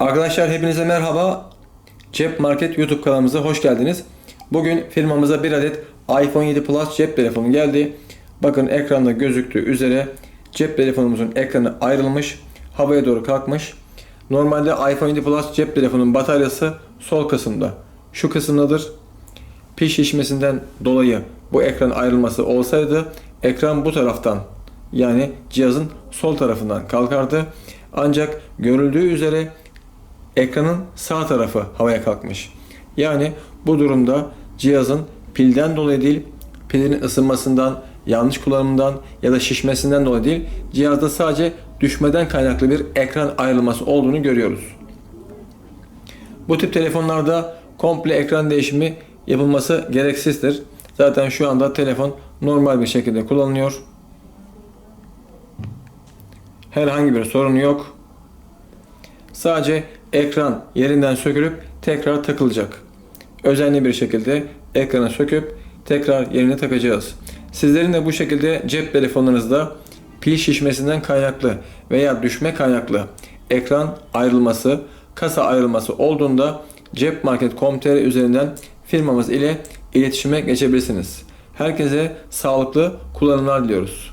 Arkadaşlar hepinize merhaba. Cep Market YouTube kanalımıza hoş geldiniz. Bugün firmamıza bir adet iPhone 7 Plus cep telefonu geldi. Bakın ekranda gözüktüğü üzere cep telefonumuzun ekranı ayrılmış, havaya doğru kalkmış. Normalde iPhone 7 Plus cep telefonunun bataryası sol kısımda. Şu kısımdadır. Pil şişmesinden dolayı bu ekran ayrılması olsaydı ekran bu taraftan yani cihazın sol tarafından kalkardı. Ancak görüldüğü üzere ekranın sağ tarafı havaya kalkmış. Yani bu durumda cihazın pilden dolayı değil, pilin ısınmasından, yanlış kullanımından ya da şişmesinden dolayı değil, cihazda sadece düşmeden kaynaklı bir ekran ayrılması olduğunu görüyoruz. Bu tip telefonlarda komple ekran değişimi yapılması gereksizdir. Zaten şu anda telefon normal bir şekilde kullanılıyor. Herhangi bir sorun yok. Sadece ekran yerinden sökülüp tekrar takılacak. Özenli bir şekilde ekranı söküp tekrar yerine takacağız. Sizlerin de bu şekilde cep telefonlarınızda pil şişmesinden kaynaklı veya düşme kaynaklı ekran ayrılması, kasa ayrılması olduğunda cepmarket.com.tr üzerinden firmamız ile iletişime geçebilirsiniz. Herkese sağlıklı kullanımlar diliyoruz.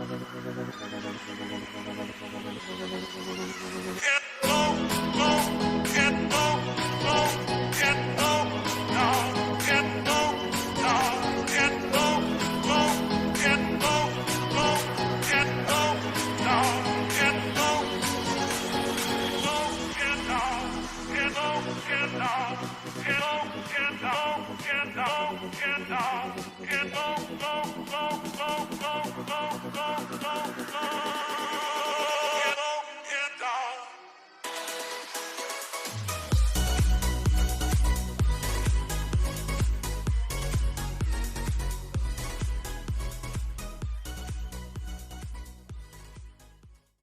and all.